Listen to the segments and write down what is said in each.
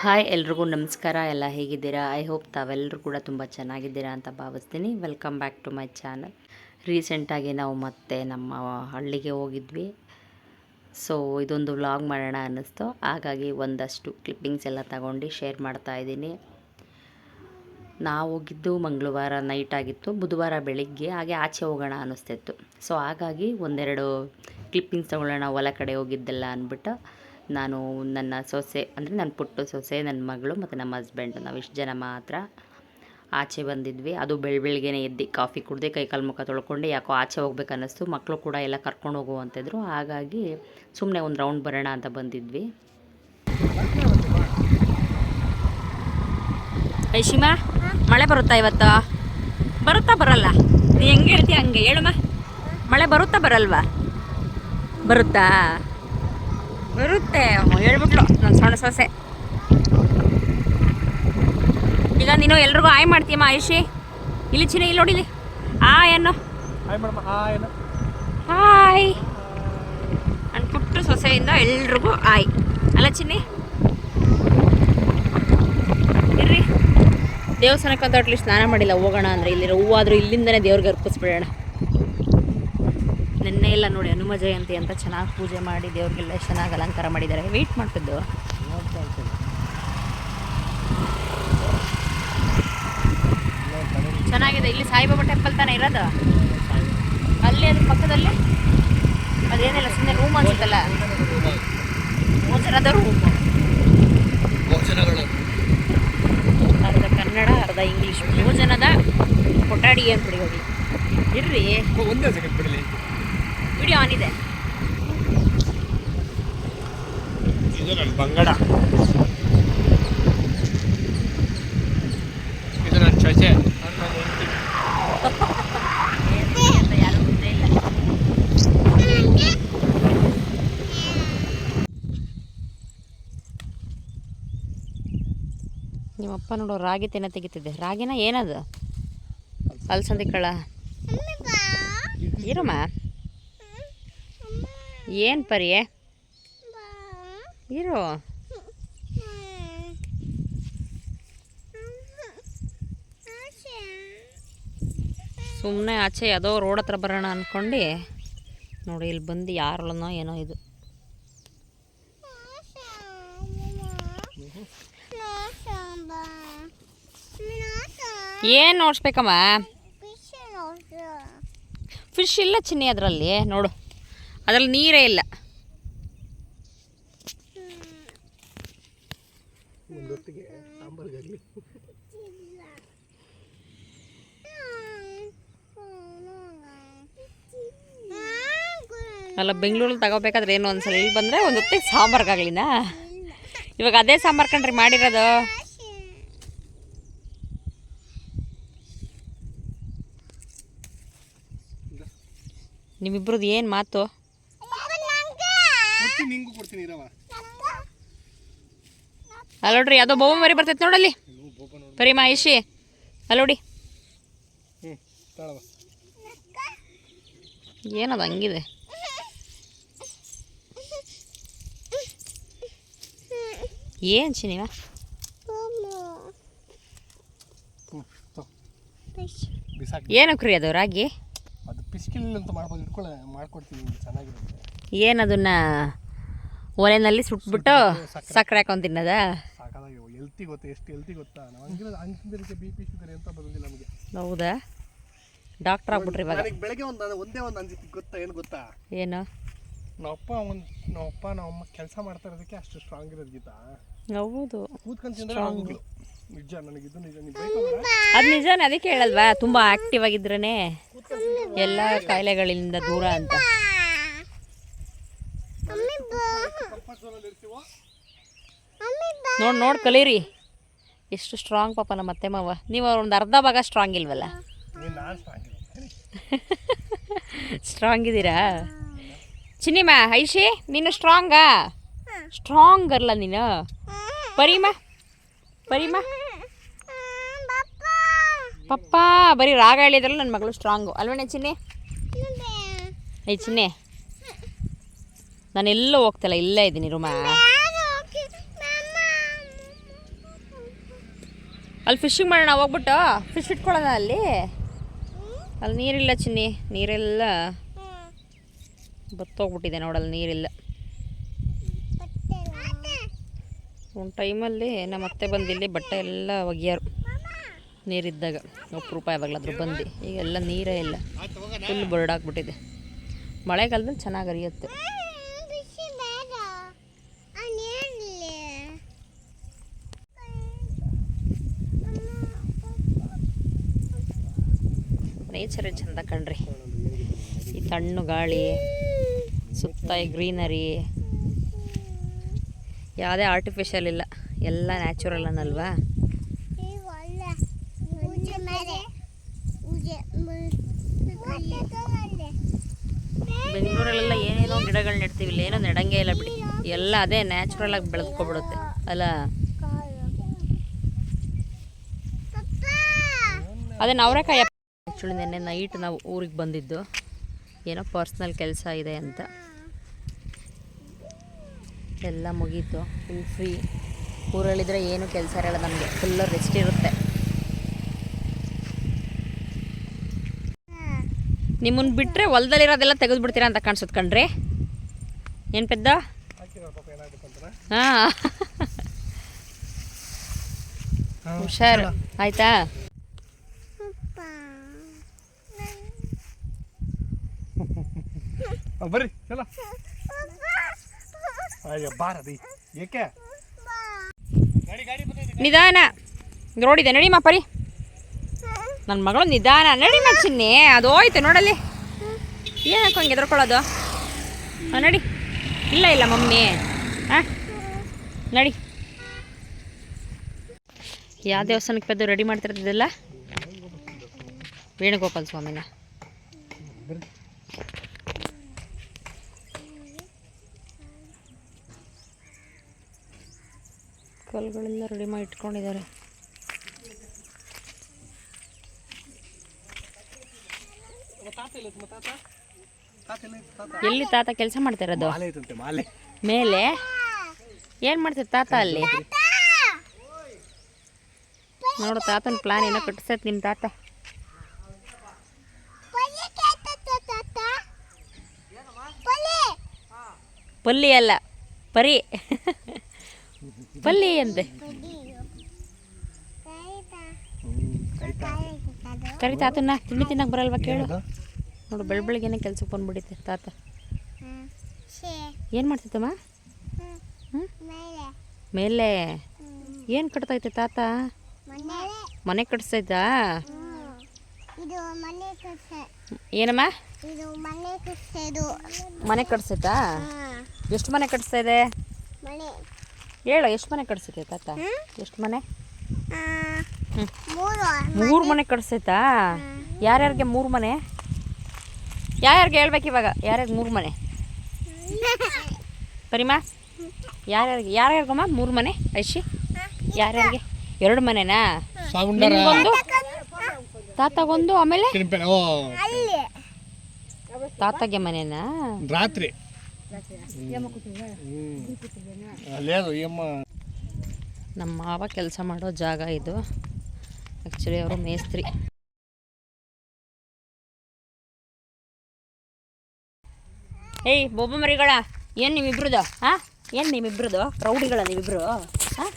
Hi, ಎಲ್ರಿಗೂ ನಮಸ್ಕಾರ. ಎಲ್ಲ ಹೇಗಿದ್ದೀರಾ? ಐ ಹೋಪ್ ತಾವೆಲ್ಲರೂ ಕೂಡ ತುಂಬ ಚೆನ್ನಾಗಿದ್ದೀರಾ ಅಂತ ಭಾವಿಸ್ತೀನಿ. Welcome back to my channel. ರೀಸೆಂಟಾಗಿ ನಾವು ಮತ್ತೆ ನಮ್ಮ ಹಳ್ಳಿಗೆ ಹೋಗಿದ್ವಿ. ಸೊ, ಇದೊಂದು ವ್ಲಾಗ್ ಮಾಡೋಣ ಅನ್ನಿಸ್ತು. ಹಾಗಾಗಿ ಒಂದಷ್ಟು ಕ್ಲಿಪ್ಪಿಂಗ್ಸ್ ಎಲ್ಲ ತಗೊಂಡು ಶೇರ್ ಮಾಡ್ತಾ ಇದ್ದೀನಿ. ನಾವು ಹೋಗಿದ್ದು ಮಂಗಳವಾರ ನೈಟ್ ಆಗಿತ್ತು. ಬುಧವಾರ ಬೆಳಿಗ್ಗೆ, ಹಾಗೆ ಆಚೆ ಹೋಗೋಣ ಅನ್ನಿಸ್ತಿತ್ತು. ಸೊ, ಹಾಗಾಗಿ ಒಂದೆರಡು ಕ್ಲಿಪ್ಪಿಂಗ್ಸ್ ತಗೊಳ್ಳೋಣ. ಹೊಲ ಕಡೆ ಹೋಗಿದ್ದೆಲ್ಲ ಅಂದ್ಬಿಟ್ಟು ನಾನು ನನ್ನ ಸೊಸೆ, ಅಂದರೆ ನನ್ನ ಪುಟ್ಟು ಸೊಸೆ, ನನ್ನ ಮಗಳು ಮತ್ತು ನಮ್ಮ ಹಸ್ಬೆಂಡ್ ನಾವು ಇಷ್ಟು ಜನ ಮಾತ್ರ ಆಚೆ ಬಂದಿದ್ವಿ. ಅದು ಬೆಳ ಬೆಳಗ್ಗೆನೇ ಎದ್ದು ಕಾಫಿ ಕುಡ್ದೆ ಕೈ ಕಾಲು ಮುಖ ತೊಳ್ಕೊಂಡು ಯಾಕೋ ಆಚೆ ಹೋಗ್ಬೇಕನ್ನಿಸ್ತು ಮಕ್ಕಳು ಕೂಡ ಎಲ್ಲ ಕರ್ಕೊಂಡು ಹೋಗುವಂತಿದ್ರು. ಹಾಗಾಗಿ ಸುಮ್ಮನೆ ಒಂದು ರೌಂಡ್ ಬರೋಣ ಅಂತ ಬಂದಿದ್ವಿ. ಐಶಿಮ ಮಳೆ ಬರುತ್ತಾ ಇವತ್ತು? ಬರುತ್ತಾ ಬರಲ್ಲ. ನೀ ಹೆಂಗೆ ಹೇಳ್ತೀಯ ಹಂಗೆ? ಹೇಳಮ್ಮ. ಮಳೆ ಬರುತ್ತಾ ಬರಲ್ವಾ? ಬರುತ್ತಾ? ಬರುತ್ತೆ. ಹೇಳ್ಬಿಟ್ಲು. ನನ್ನ ಸಣ್ಣ ಸೊಸೆ. ಈಗ ನೀನು ಎಲ್ರಿಗೂ ಆಯ್ ಮಾಡ್ತೀಯಮ್ಮ ಐಶಿ ಇಲ್ಲಿ ಚಿನ್ನ ಇಲ್ಲಿ ನೋಡಿಲಿ ಆ ಏನು ಹಾಯ್ ನನ್ನ ಪುಟ್ಟು ಸೊಸೆಯಿಂದ ಎಲ್ರಿಗೂ ಆಯ್ ಅಲ್ಲ ಚಿನ್ನಿ? ಇರ್ರಿ. ದೇವಸ್ಥಾನಕ್ಕಂತ ಅಟ್ಲೀಸ್ಟ್ ಸ್ನಾನ ಮಾಡಿಲ್ಲ ಹೋಗೋಣ ಅಂದರೆ. ಇಲ್ಲಿರೋ ಹೂವಾದರೂ ಇಲ್ಲಿಂದನೇ ದೇವ್ರಿಗೆ ಅರ್ಪಿಸ್ಬಿಡೋಣ. ನಿನ್ನೆ ಎಲ್ಲ ನೋಡಿ ಹನುಮ ಜಯಂತಿ ಅಂತ ಚೆನ್ನಾಗಿ ಪೂಜೆ ಮಾಡಿ ದೇವ್ರಿಗೆಲ್ಲ ಚೆನ್ನಾಗಿ ಅಲಂಕಾರ ಮಾಡಿದ್ದಾರೆ. ವೆಯ್ಟ್ ಮಾಡ್ತಿದ್ದು. ಚೆನ್ನಾಗಿದೆ. ಇಲ್ಲಿ ಸಾಯಿಬಾಬಾ ಟೆಂಪಲ್ ತಾನೇ ಇರೋದು? ಅಲ್ಲಿ ಅದ್ರ ಪಕ್ಕದಲ್ಲಿ? ಅದೇನಿಲ್ಲ ಸುಮ್ಮನೆ ರೂಮ್ ಅನ್ಸುತ್ತಲ್ಲ? ರೂಮ್ ಅರ್ಧ ಕನ್ನಡ, ಅರ್ಧ ಇಂಗ್ಲೀಷ್ ಭೋಜನದ ಕೊಠಾಡಿ ಅಂದ್ಬಿಡಿ ಹೋಗಿ? ಇರ್ರಿ. ವಿಡಿಯೋ ಆನ್ ಇದೆ. ಇದು ನನ್ನ ಬಂಗಡ. ಇದು ನನ್ನ ಚೊಚೆ. ನಿಮ್ಮಪ್ಪ ನೋಡು ರಾಗಿ ತಿನ್ನ ತೆಗಿತಿದ್ದೆ. ರಾಗಿನ ಏನದು? ಅಲ್ಸಂದಿ ಕಳ ಇರಮ್ಮ ಏನು ಪರಿ? ಇರೋ. ಸುಮ್ಮನೆ ಆಚೆ ಯಾವುದೋ ರೋಡ್ ಹತ್ರ ಬರೋಣ ಅಂದ್ಕೊಂಡು ನೋಡಿ ಇಲ್ಲಿ ಬಂದು ಯಾರಲ್ಲನೋ ಏನೋ ಇದು. ಏನು ನೋಡ್ಸ್ಬೇಕಮ್ಮ? ಫಿಶ್ ಇಲ್ಲ ಚಿನ್ನಿ ಅದರಲ್ಲಿ. ನೋಡು. ಅದರಲ್ಲಿ ನೀರೇ ಇಲ್ಲ. ಅಲ್ಲ ಬೆಂಗಳೂರಲ್ಲಿ ತಗೋಬೇಕಾದ್ರೆ ಏನು ಒಂದ್ಸಲ? ಇಲ್ಲಿ ಬಂದರೆ ಒಂದು ಹೊತ್ತಿಗೆ ಸಾಂಬಾರ್ಗಾಗ್ಲಿನಾ ಇವಾಗ ಅದೇ ಸಾಂಬಾರು ಕಣ್ರಿ ಮಾಡಿರೋದು? ನಿಮ್ಮಿಬ್ರದ್ದು ಏನು ಮಾತು? ಕೊಡ್ತೀನಿ ಇರವ ಅಲ್ಲ ನೋಡ್ರಿ ಯಾವುದೋ ಬೋಮ ಮರಿ ಬರ್ತೈತೆ ನೋಡಲ್ಲಿ. ಬರೀ ಮಹಿಷಿ. ಅಲ್ಲ ನೋಡಿ. ಹ್ಞೂ ತಾಳವ ಏನದು ಹಂಗಿದೆ? ಏನು ಚಿನಿವ ಏನು ಕ್ರಿ ಬಿಸಾಕಿ ಏನಕ್ಕೆ ರೀ ಅದು ರಾಗಿ? ಅದು ಪಿಸ್ಕಿಲ್ ಅಂತ ಮಾಡ್ಬೋದು ಇಟ್ಕೊಳ್ಳೆ ಮಾಡ್ಕೊಡ್ತೀನಿ ನಿಮ್ಗೆ ಚೆನ್ನಾಗಿರುತ್ತೆ. ಏನದನ್ನ ಒಲೆನಲ್ಲಿ ಸುಟ್ಬಿಟ್ಟು ಸಕ್ಕರೆ ಹಾಕೊಂಡು ತಿನ್ನದ? ಎಲ್ತಿ ಗೊತ್ತಾ ಎಷ್ಟು ಎಲ್ತಿ ಗೊತ್ತಾ? ನಾವು ಹಂಗಿರೋದು ಬಿ ಪಿ ಶುಗರ್ ಅಂತ ಬರೋದಿಲ್ಲ ನಮಗೆ. ಹೌದಾ? ಡಾಕ್ಟರ್ ಆಗ್ಬಿಟ್ರಿ ಇವಾಗ. ನನಗೆ ಬೆಳಗ್ಗೆ ಒಂದು ಒಂದೇ ಒಂದು ಅನ್ಸಿತ್ತು ಗೊತ್ತಾ ಏನು ಗೊತ್ತಾ? ಏನು? ನಾವಪ್ಪ ಒಂದು ನಾವಪ್ಪ ನಾವಮ್ಮ ಕೆಲಸ ಮಾಡ್ತಾ ಇರೋದಕ್ಕೆ ಅಷ್ಟು ಸ್ಟ್ರಾಂಗ್ ಇರೋದು ಗೀತಾ. ಹೌದು. ಕೂತ್ಕೊಂಡು ತಿಂದ್ರೆ ನಿಜ ನನಗೆ ನಿಜ ನೀವು ಬೈಕೋಬೇಡ ಅದು ನಿಜನೇ ಅದಕ್ಕೆ ಹೇಳಲ್ವಾ? ತುಂಬ ಆಕ್ಟಿವ್ ಆಗಿದ್ರೇ ಎಲ್ಲ ಕಾಯಿಲೆಗಳಿಂದ ದೂರ ಅಂತ. ನೋಡಿ ನೋಡಿ ಕಲೀರಿ. ಎಷ್ಟು ಸ್ಟ್ರಾಂಗ್ ಪಾಪ ನಮ್ಮ ಅತ್ತೆ ಮಾವ. ನೀವು ಒಂದು ಅರ್ಧ ಭಾಗ ಸ್ಟ್ರಾಂಗ್ ಇಲ್ವಲ್ಲ? ಸ್ಟ್ರಾಂಗ್ ಇದ್ದೀರಾ? ಚಿನ್ನಿಮ್ಮ ಐಶಿ ನೀನು ಸ್ಟ್ರಾಂಗಾ ಸ್ಟ್ರಾಂಗ್ ಅಲ್ಲ ನೀನು? ಪರಿಮ ಪರಿಮ. ಪಪ್ಪ ಬರೀ ರಾಗ ಹೇಳಿದ್ರಲ್ಲ ನನ್ನ ಮಗಳು ಸ್ಟ್ರಾಂಗು ಅಲ್ವಣ್ಣ ಚಿನ್ನಿ? ಐ ಚಿನ್ನೆ. ನಾನು ಎಲ್ಲೂ ಹೋಗ್ತಿಲ್ಲ ಇಲ್ಲೇ ಇದ್ದೀನಿ ರೂಮ. ಅಲ್ಲಿ ಫಿಶಿಂಗ್ ಮಾಡೋಣ ಹೋಗ್ಬಿಟ್ಟು? ಫಿಶ್ ಇಟ್ಕೊಳ್ಳೋಣ ಅಲ್ಲಿ? ಅಲ್ಲಿ ನೀರಿಲ್ಲ ಚಿನ್ನಿ ನೀರೆಲ್ಲ. ಬತ್ತೋಗ್ಬಿಟ್ಟಿದೆ ನೋಡಲ್ಲಿ ನೀರಿಲ್ಲ. ಒಂದು ಟೈಮಲ್ಲಿ ನಮ್ಮ ಅತ್ತೆ ಬಂದು ಇಲ್ಲಿ ಬಟ್ಟೆ ಎಲ್ಲ ಒಗ್ಯಾರು. ನೀರಿದ್ದಾಗ ಅಪರೂಪ ಯಾವಾಗಲಾದ್ರೂ ಬಂದು. ಈಗೆಲ್ಲ ನೀರೇ ಇಲ್ಲ. ಫುಲ್ ಬರ್ಡಾಗ್ಬಿಟ್ಟಿದೆ ಮಳೆಗಾಲದಲ್ಲಿ ಚೆನ್ನಾಗಿ ಹರಿಯುತ್ತೆ. ನೇಚರೇ ಚಂದ ಕಣ್ರಿ. ಈ ತಣ್ಣು ಗಾಳಿ ಸುತ್ತ ಈ ಗ್ರೀನರಿ ಯಾವುದೇ ಆರ್ಟಿಫಿಷಿಯಲ್ ಇಲ್ಲ ಎಲ್ಲ ನ್ಯಾಚುರಲ್ ಅನ್ನಲ್ವಾ? ಬೆಂಗಳೂರಲ್ಲೆಲ್ಲ ಏನೇನೋ ಗಿಡಗಳು ನೆಡ್ತೀವಿ ಇಲ್ಲಿ ಏನೋ ನೆಡಂಗೇ ಇಲ್ಲ ಬಿಡಿ. ಎಲ್ಲ ಅದೇ ನ್ಯಾಚುರಲ್ ಆಗಿ ಬೆಳೆದ್ಕೊಬಿಡುತ್ತೆ. ಅಲ್ಲ? ಅದೇ ನವರೆಕಾಯಿ ಆ್ಯಕ್ಚುಲಿ ನಿನ್ನೆ ನೈಟ್ ನಾವು ಊರಿಗೆ ಬಂದಿದ್ದು. ಏನೋ ಪರ್ಸ್ನಲ್ ಕೆಲಸ ಇದೆ ಅಂತ. ಎಲ್ಲ ಮುಗೀತು. ಫುಲ್ ಫ್ರೀ ಊರಲ್ಲಿದ್ದರೆ ಏನು ಕೆಲಸ ಇರಲ್ಲ, ನಮಗೆ ಫುಲ್ಲು ರೆಸ್ಟ್ ಇರುತ್ತೆ. ನಿಮ್ಮನ್ನು ಬಿಟ್ಟರೆ ಹೊಲದಲ್ಲಿರೋದೆಲ್ಲ ತೆಗೆದುಬಿಡ್ತೀರಾ ಅಂತ ಕಾಣಿಸುತ್ತೆ ಕಣ್ರಿ. ಏನು ಪೆದ್ದ? ಹಾಂ. ಹುಷಾರು. ಆಯ್ತಾ ಆ, ಬರ್ರಿ ಚಲ ಅಯ್ಯ ಬಾರದಿ ಏಕೆ? ಗಾಡಿ ಗಾಡಿ ಬಂದೈತಿ ನಿಧಾನ. ನೋಡಿದೆ ನಡಿಮ್ಮ ಪರಿ ನನ್ನ ಮಗಳು ನಿಧಾನ. ನಡಿಮ್ಮ ಚಿನ್ನಿ. ಅದು ಹೋಯ್ತು ನೋಡಲ್ಲಿ. ಏನಕ್ಕೆ ಹಂಗೆ ಎದ್ರಕೊಳ್ಳೋದು? ಹಾಂ ನಡಿ. ಇಲ್ಲ ಇಲ್ಲ ಮಮ್ಮಿ. ಹಾಂ ನಡಿ. ಯಾವ ದೇವಸ್ಥಾನಕ್ಕೆ ಪೆದ್ದು ರೆಡಿ ಮಾಡ್ತಿರೋದಿಲ್ಲ ವೇಣುಗೋಪಾಲ ಸ್ವಾಮಿನ. ಕಲ್ಗಳೆಲ್ಲ ರೆಡಿ ಮಾಡಿ ಇಟ್ಕೊಂಡಿದ್ದಾರೆ. ಎಲ್ಲಿ ತಾತ ಕೆಲಸ ಮಾಡ್ತಿರೋದು? ಮಾಲೆ ಏನು ಮಾಡ್ತಿದ್ದ ತಾತ ಅಲ್ಲಿ? ನೋಡು ತಾತನ ಪ್ಲಾನ್ ಏನೋ ಕಟ್ಟಿಸ್ತೈತೆ ನಿಮ್ಮ ತಾತ. ಪಲ್ಲಿ ಅಲ್ಲ ಪರಿ. ಪಲ್ಲಿ ಅಂತೆ ಕರಿ ತಾತನ್ನ ತಿಂಡಿ ತಿನ್ನಕ್ಕೆ ಬರಲ್ವಾ ಕೇಳು. ನೋಡು ಬೆಳ ಬೆಳಗ್ಗೆನೆ ಕೆಲ್ಸಕ್ಕೆ ಬಂದ್ಬಿಡಿತೆ ತಾತ. ಏನು ಮಾಡ್ತಿತ್ತಮ್ಮ ಮೇಲೆ. ಏನು ಕಟ್ತೈತೆ ತಾತ? ಮನೆ ಕಟ್ಸ್ತೈತಾ ಇದು ಮನೆ ಕಟ್ಸೆ ಏನಮ್ಮ? ಮನೆ ಕಟ್ಸೈತಾ? ಎಷ್ಟು ಮನೆ ಕಟ್ಸ್ತಾ ಇದೆ? ಹೇಳು ಎಷ್ಟು ಮನೆ ಕಟ್ಸೈತೆ ತಾತ? ಎಷ್ಟು ಮನೆ? ಮೂರು ಮನೆ. ಕಟ್ಸೈತಾ ಯಾರ್ಯಾರಿಗೆ ಮೂರು ಮನೆ? ಯಾರ್ಯಾರಿಗೆ ಹೇಳ್ಬೇಕು ಇವಾಗ? ಯಾರ್ಯಾರಿಗೆ ಮೂರು ಮನೆ? ಪರಿಮಾ ಯಾರ್ಯಾರಿಗೆ ಯಾರ್ಯಾರಿಗಮ್ಮ ಮೂರು ಮನೆ? ಐಶಿ ಯಾರ್ಯಾರಿಗೆ? ಎರಡು ಮನೆನಾ? ಒಂದು ತಾತಗೊಂದು ಆಮೇಲೆ? ತಾತಗೆ ಮನೆನಾ? ರಾತ್ರಿ. ನಮ್ಮ ಮಾವ ಕೆಲಸ ಮಾಡೋ ಜಾಗ ಇದು. ಆ್ಯಕ್ಚುಲಿ ಅವರು ಮೇಸ್ತ್ರಿ. ಏಯ್ ಬೊಬ್ಬ ಮರಿಗಳ ಏನು ನಿಮ್ಮಿಬ್ರದು? ಹಾಂ? ಏನು ನಿಮ್ಮಿಬ್ರದು? ರೌಡಿಗಳ ನೀವಿಬ್ರು? ಹಾಂ?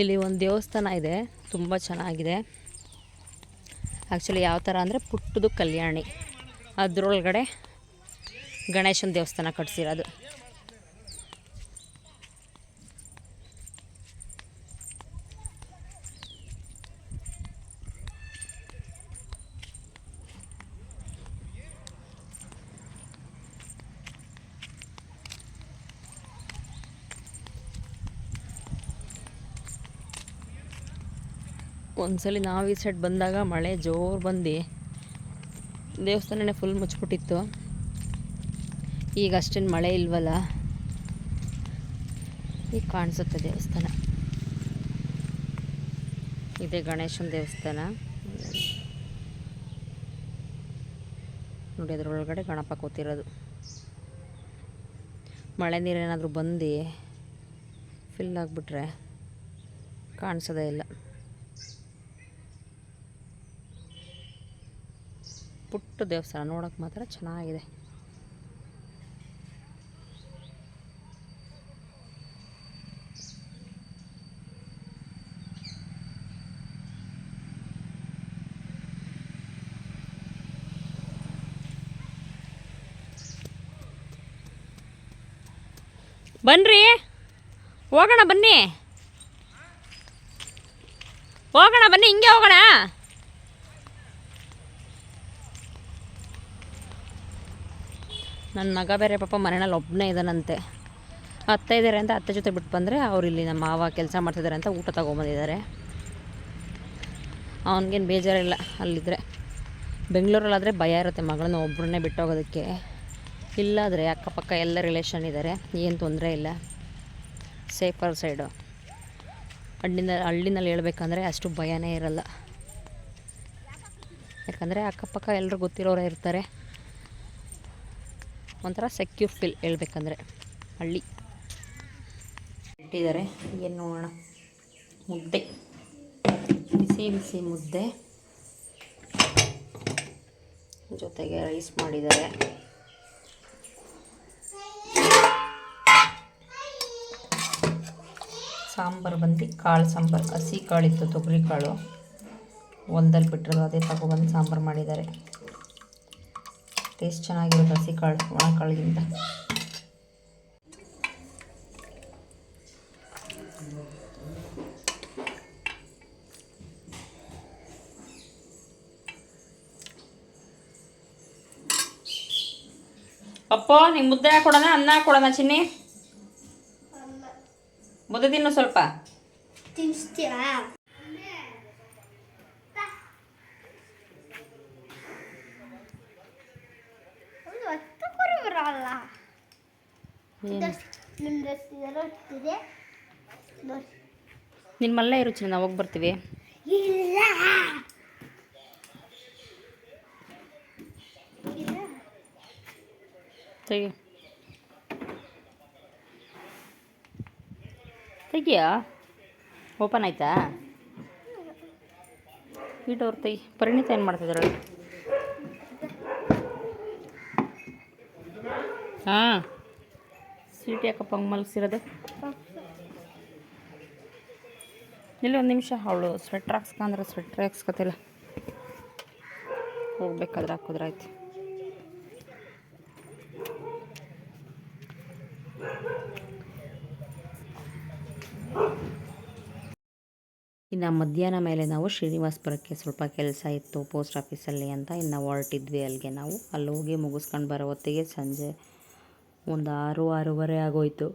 ಇಲ್ಲಿ ಒಂದು ದೇವಸ್ಥಾನ ಇದೆ. ತುಂಬ ಚೆನ್ನಾಗಿದೆ. ಆ್ಯಕ್ಚುಲಿ ಯಾವ ಥರ ಅಂದರೆ ಪುಟ್ಟದು ಕಲ್ಯಾಣಿ. ಅದರೊಳಗಡೆ ಗಣೇಶನ ದೇವಸ್ಥಾನ ಕಟ್ಸಿರೋದು. ಒಂದ್ಸಲಿ ನಾವು ಈ ಸೈಡ್ ಬಂದಾಗ ಮಳೆ ಜೋರು ಬಂದು, ದೇವಸ್ಥಾನನೇ ಫುಲ್ ಮುಚ್ಚಿಬಿಟ್ಟಿತ್ತು. ಈಗ ಅಷ್ಟೇನು ಮಳೆ ಇಲ್ವಲ್ಲ? ಈಗ ಕಾಣಿಸುತ್ತೆ ದೇವಸ್ಥಾನ. ಇದೆ ಗಣೇಶನ ದೇವಸ್ಥಾನ. ನೋಡಿ ಅದರೊಳಗಡೆ ಗಣಪ ಕೂತಿರೋದು. ಮಳೆ ನೀರೇನಾದರೂ ಬಂದು ಫಿಲ್ ಆಗಿಬಿಟ್ರೆ ಕಾಣಿಸೋದೇ ಇಲ್ಲ. ಪುಟ್ಟ ದೇವಸ್ಥಾನ ನೋಡೋಕೆ ಮಾತ್ರ ಚೆನ್ನಾಗಿದೆ. ಬನ್ರಿ ಹೋಗೋಣ ಬನ್ನಿ. ಹೋಗೋಣ ಬನ್ನಿ ಹಿಂಗೆ ಹೋಗೋಣ. ನನ್ನ ಮಗ ಬೇರೆ ಪಾಪ ಮನೆಯಲ್ಲಿ ಒಬ್ಬನೇ ಇದ್ದಾನಂತೆ. ಅತ್ತೆ ಇದ್ದಾರೆ ಅಂತ ಅತ್ತೆ ಜೊತೆ ಬಿಟ್ಟು ಬಂದರೆ ಅವ್ರು ಇಲ್ಲಿ ನಮ್ಮ ಮಾವ ಕೆಲಸ ಮಾಡ್ತಿದ್ದಾರೆ ಅಂತ ಊಟ ತೊಗೊಂಬಂದಿದ್ದಾರೆ. ಅವನಿಗೇನು ಬೇಜಾರಿಲ್ಲ ಅಲ್ಲಿದ್ದರೆ ಬೆಂಗಳೂರಲ್ಲಾದರೆ ಭಯ ಇರುತ್ತೆ ಮಗಳನ್ನ ಒಬ್ಬರನ್ನೇ ಬಿಟ್ಟೋಗೋದಕ್ಕೆ. ಇಲ್ಲಾದರೆ ಅಕ್ಕಪಕ್ಕ ಎಲ್ಲ ರಿಲೇಷನ್ ಇದ್ದಾರೆ ಏನು ತೊಂದರೆ ಇಲ್ಲ. ಸೇಫರ್ ಸೈಡು ಹಳ್ಳಿನ ಹಳ್ಳಿನಲ್ಲಿ ಹೇಳ್ಬೇಕಂದ್ರೆ ಅಷ್ಟು ಭಯನೇ ಇರಲ್ಲ. ಯಾಕಂದರೆ ಅಕ್ಕಪಕ್ಕ ಎಲ್ಲರೂ ಗೊತ್ತಿರೋರೇ ಇರ್ತಾರೆ. ಒಂಥರ ಸೆಕ್ಯೂರ್ ಫೀಲ್ ಹೇಳ್ಬೇಕಂದ್ರೆ. ಹಳ್ಳಿ. ಇಟ್ಟಿದ್ದಾರೆ. ಏನು ನೋಡೋಣ. ಮುದ್ದೆ. ಬಿಸಿ ಬಿಸಿ ಮುದ್ದೆ. ಜೊತೆಗೆ ರೈಸ್ ಮಾಡಿದ್ದಾರೆ. ಸಾಂಬಾರು ಬಂದು ಕಾಳು ಸಾಂಬಾರು. ಹಸಿ ಕಾಳಿತ್ತು ತೊಗರಿ ಕಾಳು. ಹೊಲ್ದಲ್ಲಿ ಬಿಟ್ಟಿರೋದು ಅದೇ ತಗೊಬಂದು ಸಾಂಬಾರು ಮಾಡಿದ್ದಾರೆ. ಟೇಸ್ಟ್ ಚೆನ್ನಾಗಿರುತ್ತೆ ಹಸಿ ಕಾಳು ಒಣ ಕಾಳಿಗಿಂತ ಅಪ್ಪ ನಿಂಗೆ ಮುದ್ದೆ ಹಾಕೊಡೋಣ ಅನ್ನ ಹಾಕೊಡೋಣ ಚಿನ್ನಿ? ಮುದ್ದೆ ತಿನ್ನು ಸ್ವಲ್ಪ. ತಿನ್ಸ್ತೀರಾ ಒಂದು ಹತ್ತು ಕುರಿ ಬರಲ್ಲ ನಿಮ್ಮ ಡ್ರೆಸ್ ಇದೆಲ್ಲ ಹೊತ್ತಿದೆ ನೋಡಿ ನಿನ್ನ ಮಲ್ಲೇ ಇರು ಚಿನ್ನ ನಾವು ಹೋಗಿ ಬರ್ತೀವಿ. ತೆಗಿ. ತೆಗಿಯಾ? ಓಪನ್ ಆಯ್ತಾ? ಈ ಡೋರ್ ತೆಗಿ. ಪರಿಣಿತ ಏನು ಮಾಡ್ತಿದ್ದಾರೆ ಹಾಂ. ಯಾಕಪ್ಪ ಹಂಗೆ ಮಲಗಿಸಿರೋದು ಇಲ್ಲಿ ಒಂದು ನಿಮಿಷ, ಅವಳು ಸ್ವೆಟ್ರ್ ಹಾಕ್ಸ್ಕೊಂಡ್ರೆ ಸ್ವೆಟ್ರ್ ಹಾಕ್ಸ್ಕೊತಿಲ್ಲ. ಹೋಗ್ಬೇಕಾದ್ರೆ ಹಾಕಿದ್ರಾಯ್ತು ಇನ್ನು ಮಧ್ಯಾಹ್ನ ಮೇಲೆ ನಾವು ಶ್ರೀನಿವಾಸ್ಪುರಕ್ಕೆ ಸ್ವಲ್ಪ ಕೆಲಸ ಇತ್ತು ಪೋಸ್ಟ್ ಆಫೀಸಲ್ಲಿ ಅಂತ. ಇನ್ನು ಹೊರಟಿದ್ವಿ ಅಲ್ಲಿಗೆ ನಾವು. ಅಲ್ಲಿ ಹೋಗಿ ಮುಗಿಸ್ಕೊಂಡು ಬರೋ ಹೊತ್ತಿಗೆ ಸಂಜೆ ಒಂದು ಆರು ಆರೂವರೆ ಆಗೋಯ್ತು.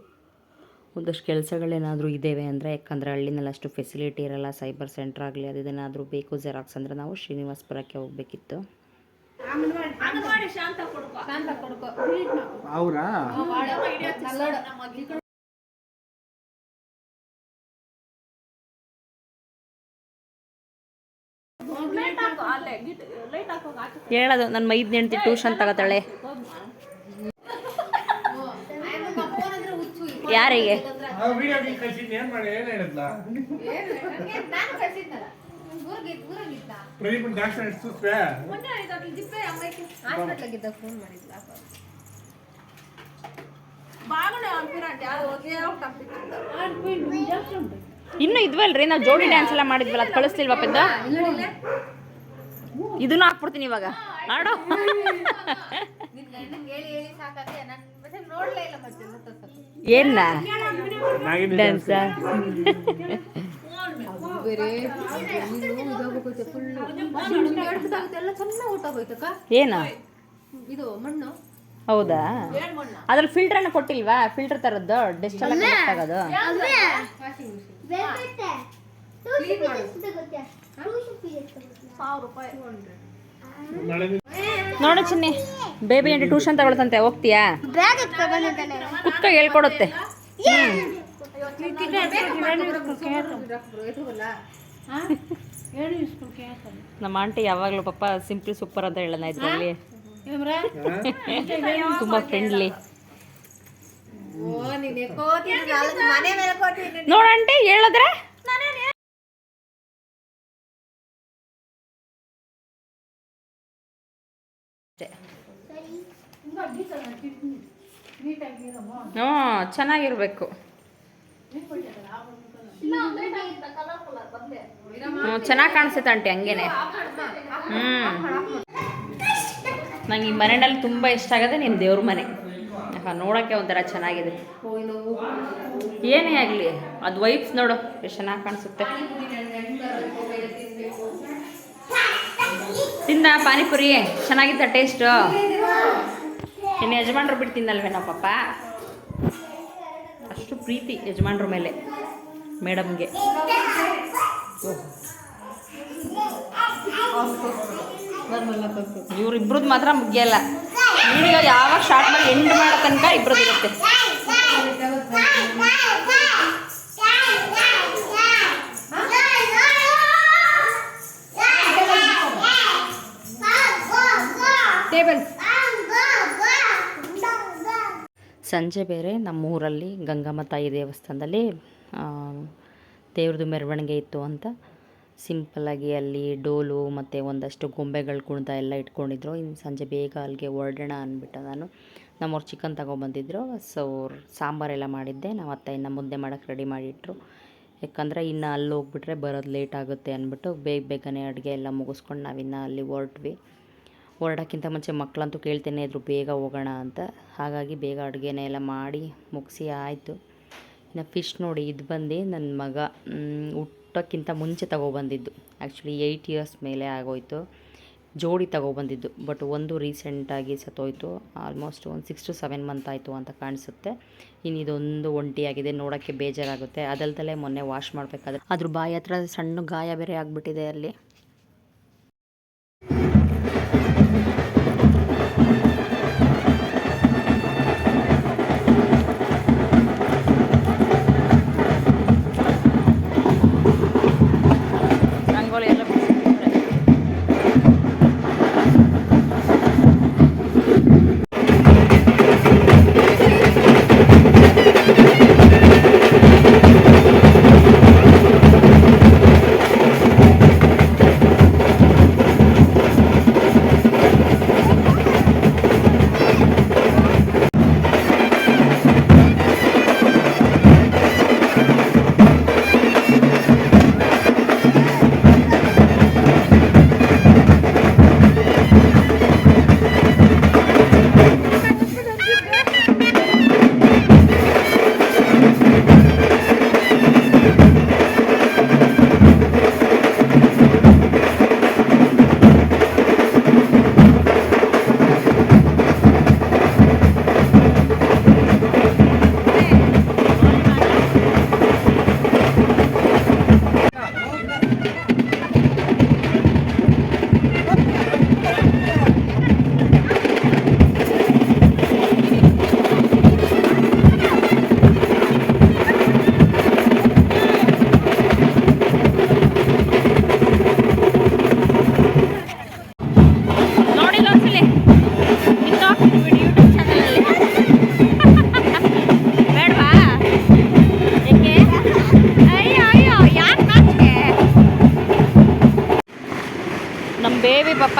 ಒಂದಷ್ಟು ಕೆಲಸಗಳೇನಾದರೂ ಇದ್ದೇವೆ ಅಂದರೆ ಯಾಕಂದರೆ ಹಳ್ಳಿನಲ್ಲಿ ಅಷ್ಟು ಫೆಸಿಲಿಟಿ ಇರಲ್ಲ ಸೈಬರ್ ಸೆಂಟ್ರ್ ಆಗಲಿ ಅದು ಬೇಕು ಜೆರಾಕ್ಸ್ ಅಂದರೆ ನಾವು ಶ್ರೀನಿವಾಸಪುರಕ್ಕೆ ಹೋಗಬೇಕಿತ್ತು. ಹೇಳೋದು ನನ್ನ ಮೈದ್ ನೆಂಟಿ ಟ್ಯೂಷನ್ ತಗೋತಾಳೆ ಯಾರಿಗೆ ವಿಡಿಯೋ ಕಳ್ಸಿದ್ದು ಏನು ಮಾಡಿ ಏನು ಹೇಳಿದ್ಲ ಪ್ರದೀಪ್ ಡಾಕ್ಟರ್ ಇಡ್ಸುತ್ತೆ ಇನ್ನು ಇದ್ವಲ್ರಿ? ನಾವು ಜೋಡಿ ಡ್ಯಾನ್ಸ್ ಎಲ್ಲ ಮಾಡಿದ್ವಲ್ಲ ಅದು ಕಳಿಸ್ಲಿಲ್ವಾ ಪೆದ್ದ? ಇದನ್ನು ಹಾಕ್ಬಿಡ್ತೀನಿ ಇವಾಗ. ಆಡೋ ಏನ? ಡ್ಯಾನ್ಸ್ ಏನ ಇದು ಮಣ್ಣು ಹೌದಾ? ಅದ್ರಲ್ಲಿ ಫಿಲ್ಟರ್ ಅನ್ನ ಕೊಟ್ಟಿಲ್ವಾ? ಫಿಲ್ಟರ್ ತರದ್ದು? ಡೆಸ್ಟ್ ಎಲ್ಲ ಆಗೋದು? ಸಾವಿರ ರೂಪಾಯಿ. ನೋಡು ಚಿನ್ನಿ ಬೇಬಿ ಆಂಟಿ ಟ್ಯೂಷನ್ ತಗೊಳ್ತಂತೆ ಹೋಗ್ತೀಯಾ? ಕುತ್ಕ ಹೇಳ್ಕೊಡುತ್ತೆ. ನಮ್ಮ ಆಂಟಿ ಯಾವಾಗಲೂ ಪಪ್ಪ ಸಿಂಪ್ಲಿ ಸೂಪರ್ ಅಂತ ಹೇಳೋಣ ಇದರಲ್ಲಿ. ತುಂಬ ಫ್ರೆಂಡ್ಲಿ ನೋಡಂಟಿ ಹೇಳಿದ್ರೆ? ಹ್ಞೂ ಚೆನ್ನಾಗಿರ್ಬೇಕು. ಹ್ಞೂ ಚೆನ್ನಾಗಿ ಕಾಣಿಸುತ್ತೆ ಆಂಟಿ ಹಂಗೇನೆ. ಹ್ಞೂ ನಂಗೆ ಈ ಮನೆಯಲ್ಲಿ ತುಂಬ ಇಷ್ಟ ಆಗೋದೆ ನಿಮ್ಮ ದೇವ್ರ ಮನೆ. ಯಾಕೆ ನೋಡೋಕ್ಕೆ ಒಂಥರ ಚೆನ್ನಾಗಿದೆ. ಏನೇ ಆಗಲಿ ಅದು ವೈಫ್ಸ್ ನೋಡು ಎಷ್ಟು ಚೆನ್ನಾಗಿ ಕಾಣಿಸುತ್ತೆ. ತಿಂದ ಪಾನಿಪುರಿ ಚೆನ್ನಾಗಿತ್ತ ಟೇಸ್ಟು. ಇನ್ನು ಯಜಮಾನ್ರು ಬಿಟ್ಟು ತಿನ್ನಲ್ವೇನೋ ಪಾಪ ಅಷ್ಟು ಪ್ರೀತಿ ಯಜಮಾನ್ರ ಮೇಲೆ ಮೇಡಮ್ಗೆ. ಇವ್ರಿಬ್ರದ್ದು ಮಾತ್ರ ಮುಗಿಯಲ್ಲ ವಿಡಿಯೋ ಯಾವಾಗ ಸ್ಟಾರ್ಟ್ ಮಾಡಿ ಎಂಡ್ ಮಾಡೋ ತನಕ ಇಬ್ರದ್ದು ಇರುತ್ತೆ. ಟೇಬಲ್ ಸಂಜೆ ಬೇರೆ ನಮ್ಮೂರಲ್ಲಿ ಗಂಗಮ್ಮ ತಾಯಿ ದೇವಸ್ಥಾನದಲ್ಲಿ ದೇವ್ರದ್ದು ಮೆರವಣಿಗೆ ಇತ್ತು ಅಂತ. ಸಿಂಪಲ್ಲಾಗಿ ಅಲ್ಲಿ ಡೋಲು ಮತ್ತು ಒಂದಷ್ಟು ಗೊಂಬೆಗಳು ಕುಣಿತ ಎಲ್ಲ ಇಟ್ಕೊಂಡಿದ್ರು. ಇನ್ನು ಸಂಜೆ ಬೇಗ ಅಲ್ಲಿಗೆ ಹೊರಡೋಣ ಅಂದ್ಬಿಟ್ಟು ನಾನು ನಮ್ಮವ್ರು ಚಿಕನ್ ತಗೊಬಂದಿದ್ರು. ಸೊ ಸಾಂಬಾರೆಲ್ಲ ಮಾಡಿದ್ದೆ. ನಾವು ಅತ್ತ ಇನ್ನು ಮುದ್ದೆ ಮಾಡೋಕ್ಕೆ ರೆಡಿ ಮಾಡಿಟ್ರು. ಯಾಕಂದರೆ ಇನ್ನು ಅಲ್ಲಿ ಹೋಗ್ಬಿಟ್ರೆ ಬರೋದು ಲೇಟ್ ಆಗುತ್ತೆ ಅಂದ್ಬಿಟ್ಟು ಬೇಗ ಬೇಗನೆ ಅಡುಗೆ ಎಲ್ಲ ಮುಗಿಸ್ಕೊಂಡು ನಾವಿನ್ನು ಅಲ್ಲಿ ಹೊರಟ್ವಿ. ಹೊರಡೋಕ್ಕಿಂತ ಮುಂಚೆ ಮಕ್ಕಳಂತೂ ಕೇಳ್ತೇನೆ, ಇದ್ರು ಬೇಗ ಹೋಗೋಣ ಅಂತ. ಹಾಗಾಗಿ ಬೇಗ ಅಡುಗೆನ ಎಲ್ಲ ಮಾಡಿ ಮುಗಿಸಿ ಆಯಿತು. ಇನ್ನು ಫಿಶ್ ನೋಡಿ, ಇದು ಬಂದು ನನ್ನ ಮಗ ಹುಟ್ಟೋಕ್ಕಿಂತ ಮುಂಚೆ ತಗೊಬಂದಿದ್ದು. ಆ್ಯಕ್ಚುಲಿ ಏಯ್ಟ್ ಇಯರ್ಸ್ ಮೇಲೆ ಆಗೋಯ್ತು. ಜೋಡಿ ತಗೊಬಂದಿದ್ದು ಬಟ್ ಒಂದು ರೀಸೆಂಟಾಗಿ ಸತ್ತೋಯ್ತು. ಆಲ್ಮೋಸ್ಟ್ ಒಂದು ಸಿಕ್ಸ್ ಟು ಸೆವೆನ್ ಮಂತ್ ಆಯಿತು ಅಂತ ಕಾಣಿಸುತ್ತೆ. ಇನ್ನು ಇದೊಂದು ಒಂಟಿಯಾಗಿದೆ ನೋಡೋಕ್ಕೆ ಬೇಜಾರಾಗುತ್ತೆ. ಅದಲ್ದಲೇ ಮೊನ್ನೆ ವಾಶ್ ಮಾಡಬೇಕಾದ್ರೆ. ಅದ್ರ ಬಾಯಿ ಹತ್ರ ಸಣ್ಣ ಗಾಯ ಬೇರೆ ಆಗಿಬಿಟ್ಟಿದೆ ಅಲ್ಲಿ.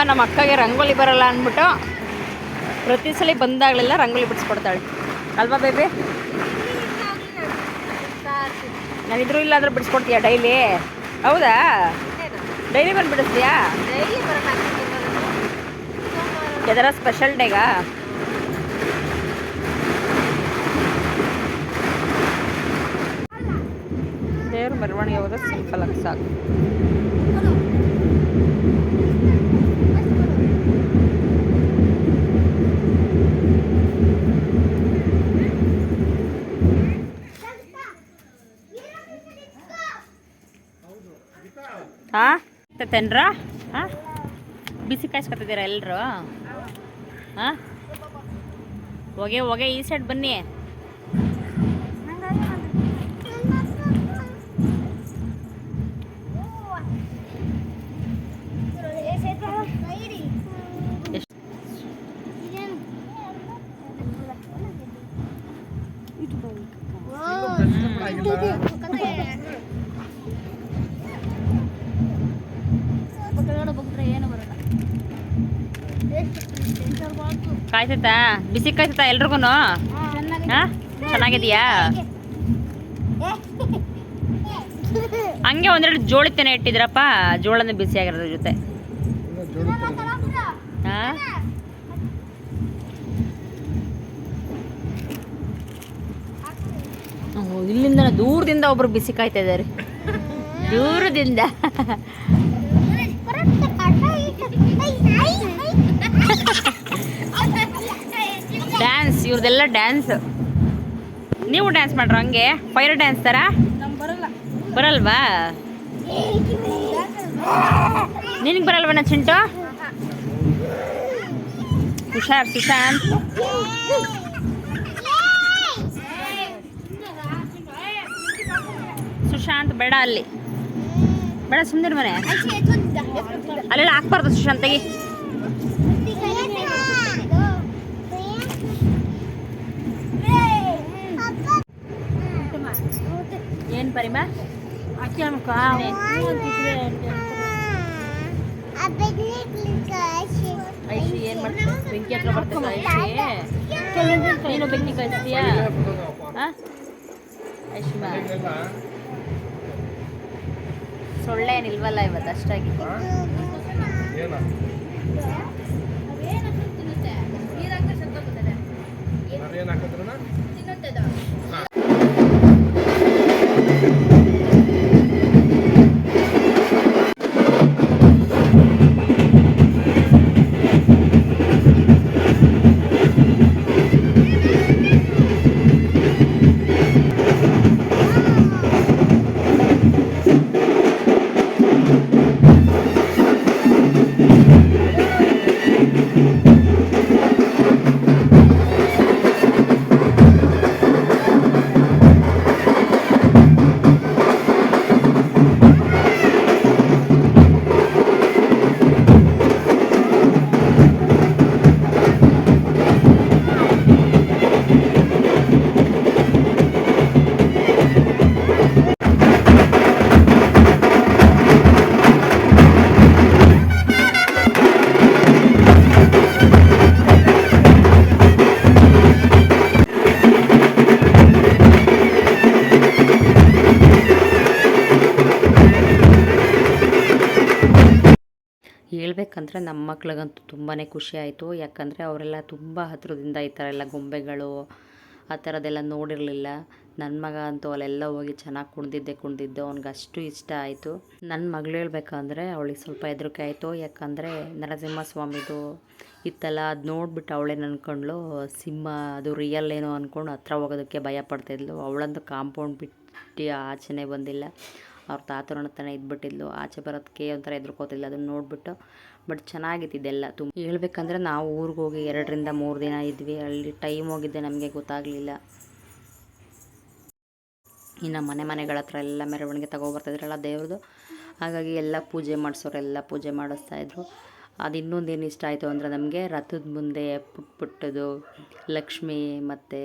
ನಮ್ಮ ಅಕ್ಕಗೆ ರಂಗೋಲಿ ಬರಲ್ಲ ಅಂದ್ಬಿಟ್ಟು ಪ್ರತಿ ಸಲ ಬಂದಾಗಲೆಲ್ಲ ರಂಗೋಲಿ ಬಿಡಿಸ್ಕೊಡ್ತಾಳೆ. ಅಲ್ವಾ ಬೇಬಿ? ನಾನಿದ್ರು ಇಲ್ಲಾಂದ್ರೆ ಬಿಡಿಸ್ಕೊಡ್ತೀಯಾ ಡೈಲಿ? ಹೌದಾ? ಡೈಲಿ ಬಂದು ಬಿಡಿಸ್ತೀಯಾ? ಎದರ ಸ್ಪೆಷಲ್ ಡೇಗಾ ದೇವ್ರ ಮೆರವಣಿಗೆ ಹೋದ್ರೆ ಸಿಂಪಲ್ ಆಗಿ ಸಾಕು. ಹಾಂ ತೆನ್ರ ಹಾಂ? ಬಿಸಿ ಕಾಯಿಸ್ಕೊತಿದ್ದೀರಾ ಎಲ್ಲರೂ ಹಾಂ? ಹೊಗೆ ಹೊಗೆ ಈ ಸೈಡ್ ಬನ್ನಿ ಎಷ್ಟು ಆಗಿಲ್ಲ ಕಾಯ್ತೈತಾ? ಬಿಸಿ ಕಾಯ್ತೈತಾ ಎಲ್ರಿಗೂ ಹಾಂ? ಚೆನ್ನಾಗಿದೆಯಾ? ಹಂಗೆ ಒಂದೆರಡು ಜೋಳಿತೇನೆ ಇಟ್ಟಿದ್ರಪ್ಪ ಜೋಳನ ಬಿಸಿ ಆಗಿರೋದ್ರ ಜೊತೆ. ಹಾಂ? ಇಲ್ಲಿಂದ ದೂರದಿಂದ ಒಬ್ರು ಬಿಸಿ ಕಾಯ್ತಾ ಇದ್ದಾರೆ. ದೂರದಿಂದ. ಡ್ಯಾನ್ಸ್ ಇವ್ರದೆಲ್ಲ ಡ್ಯಾನ್ಸ್ ನೀವು ಡ್ಯಾನ್ಸ್ ಮಾಡ್ರ ಹಂಗೆ? ಫೈರ್ ಡ್ಯಾನ್ಸ್ ಥರ ಬರಲ್ವಾ? ನಿನಗೆ ನಾ ಚಿಂಟು? ಹುಷಾರ್ ಸುಶಾಂತ್ ಸುಶಾಂತ್ ಬೇಡ ಅಲ್ಲಿ. ಬೇಡ ಸುಮ್ಮನೆ ಮನೆ. ಅಲ್ಲೆಲ್ಲ ಹಾಕ್ಬಾರ್ದು ಸುಶಾಂತ್ ತೆಗಿ. ಏನು ಪರಿಮಾ ಐಶಿ. ಏನು ಮಾಡ್ತೀಯ ಬೆಂಕಿ ಹತ್ರ ಬರ್ತದೆ ಐಶಿ? ನೀನು ಬೆಂಕಿ ಕಳಿಸ್ತೀಯಾ ಹಾಂ ಐಶಿಮಾ ಸೊಳ್ಳೆ ಏನಿಲ್ವಲ್ಲ ಇವತ್ತು ಅಷ್ಟಾಗಿ. ಏನು ಹೇಳ್ಬೇಕಂದ್ರೆ ನಮ್ಮ ಮಕ್ಳಿಗಂತೂ ತುಂಬಾ ಖುಷಿ ಆಯಿತು. ಯಾಕಂದರೆ ಅವರೆಲ್ಲ ತುಂಬ ಹತ್ತಿರದಿಂದ ಈ ಥರ ಎಲ್ಲ ಗೊಂಬೆಗಳು, ಆ ಥರದ್ದೆಲ್ಲ ನೋಡಿರಲಿಲ್ಲ. ನನ್ನ ಮಗ ಅಂತೂ ಅಲ್ಲೆಲ್ಲ ಹೋಗಿ ಚೆನ್ನಾಗಿ ಕುಣ್ದಿದ್ದೆ ಕುಣ್ದಿದ್ದೆ. ಅವ್ನಿಗೆ ಅಷ್ಟು ಇಷ್ಟ ಆಯಿತು. ನನ್ನ ಮಗಳು ಹೇಳ್ಬೇಕಂದ್ರೆ ಅವಳಿಗೆ ಸ್ವಲ್ಪ ಹೆದರಿಕೆ ಆಯಿತು. ಯಾಕಂದರೆ ನರಸಿಂಹ ಸ್ವಾಮಿದು ಇತ್ತಲ್ಲ, ಅದು ನೋಡಿಬಿಟ್ಟು ಅವಳೇನು ಅಂದ್ಕೊಂಡ್ಳು ಸಿಂಹ ಅದು ರಿಯಲ್ ಏನೋ ಅಂದ್ಕೊಂಡು ಹತ್ರ ಹೋಗೋದಕ್ಕೆ ಭಯ ಪಡ್ತಿದ್ಲು. ಅವಳಂತೂ ಕಾಂಪೌಂಡ್ ಬಿಟ್ಟು ಆಚೆನೆ ಬಂದಿಲ್ಲ. ಅವ್ರ ತಾತನ ಹತ್ರನೇ ಇದ್ಬಿಟ್ಟಿದ್ಲು. ಆಚೆ ಬರೋದಕ್ಕೆ ಒಂಥರ ಎದ್ರುಕೋತಿಲ್ಲ ಅದನ್ನು ನೋಡಿಬಿಟ್ಟು ಬಟ್ ಚೆನ್ನಾಗಿತ್ತು ಇದೆಲ್ಲ. ತುಂಬ ಹೇಳ್ಬೇಕಂದ್ರೆ ನಾವು ಊರಿಗೆ ಹೋಗಿ ಎರಡರಿಂದ ಮೂರು ದಿನ ಇದ್ವಿ. ಅಲ್ಲಿ ಟೈಮ್ ಹೋಗಿದ್ದೆ ನಮಗೆ ಗೊತ್ತಾಗಲಿಲ್ಲ. ಇನ್ನು ಮನೆ ಮನೆಗಳ ಹತ್ರ ಎಲ್ಲ ಮೆರವಣಿಗೆ ತಗೊಬರ್ತಿದ್ರಲ್ಲ ದೇವ್ರದ್ದು ಹಾಗಾಗಿ ಎಲ್ಲ ಪೂಜೆ ಮಾಡಿಸೋರೆಲ್ಲ ಪೂಜೆ ಮಾಡಿಸ್ತಾಯಿದ್ರು ಅದು ಇನ್ನೊಂದೇನು ಇಷ್ಟ ಆಯಿತು ಅಂದರೆ ನಮಗೆ ರಥದ ಮುಂದೆ ಪುಟ್ಟ ಪುಟ್ಟದು ಲಕ್ಷ್ಮಿ ಮತ್ತು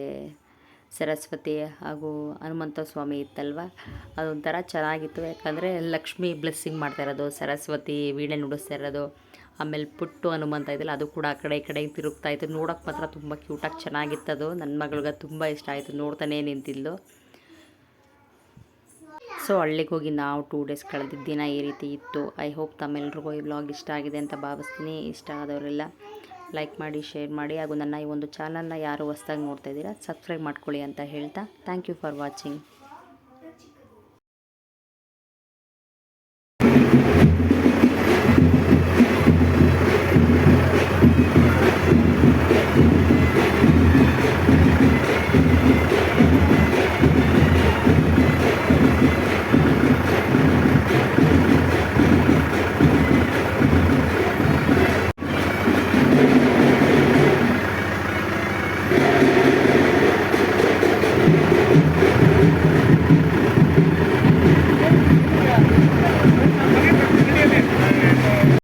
ಸರಸ್ವತಿ ಹಾಗೂ ಹನುಮಂತ ಸ್ವಾಮಿ ಇತ್ತಲ್ವ? ಅದೊಂಥರ ಚೆನ್ನಾಗಿತ್ತು. ಯಾಕಂದರೆ ಲಕ್ಷ್ಮಿ ಬ್ಲೆಸ್ಸಿಂಗ್ ಮಾಡ್ತಾ ಇರೋದು, ಸರಸ್ವತಿ ವೀಣೆ ನುಡಿಸ್ತಾ ಇರೋದು, ಆಮೇಲೆ ಪುಟ್ಟು ಹನುಮಂತ ಇದೆಯಲ್ಲ ಅದು ಕೂಡ ಆ ಕಡೆ ಈ ಕಡೆ ತಿರುಗ್ತಾ ಇತ್ತು. ನೋಡೋಕೆ ಮಾತ್ರ ತುಂಬ ಕ್ಯೂಟಾಗಿ ಚೆನ್ನಾಗಿತ್ತದು ನನ್ನ ಮಗಳಿಗೆ ತುಂಬ ಇಷ್ಟ ಆಯಿತು, ನೋಡ್ತಾನೇ ನಿಂತಿದ್ಲು ಸೊ ಹಳ್ಳಿಗೆ ಹೋಗಿ ನಾವು ಟೂ ಡೇಸ್ ಕಳೆದಿದ್ದ ದಿನ ಈ ರೀತಿ ಇತ್ತು. ಐ ಹೋಪ್ ತಮ್ಮೆಲ್ರಿಗೂ ಈ ವ್ಲಾಗ್ ಇಷ್ಟ ಆಗಿದೆ ಅಂತ ಭಾವಿಸ್ತೀನಿ. ಇಷ್ಟ ಆದವರೆಲ್ಲ ಲೈಕ್ ಮಾಡಿ ಶೇರ್ ಮಾಡಿ, ಹಾಗೂ ನನ್ನ ಈ ಒಂದು ಚಾನಲ್ನ ಯಾರು ಹೊಸ್ದಾಗಿ ನೋಡ್ತಾ ಇದ್ದೀರಾ ಸಬ್ಸ್ಕ್ರೈಬ್ ಮಾಡ್ಕೊಳ್ಳಿ ಅಂತ ಹೇಳ್ತಾ ಥ್ಯಾಂಕ್ ಯು ಫಾರ್ ವಾಚಿಂಗ್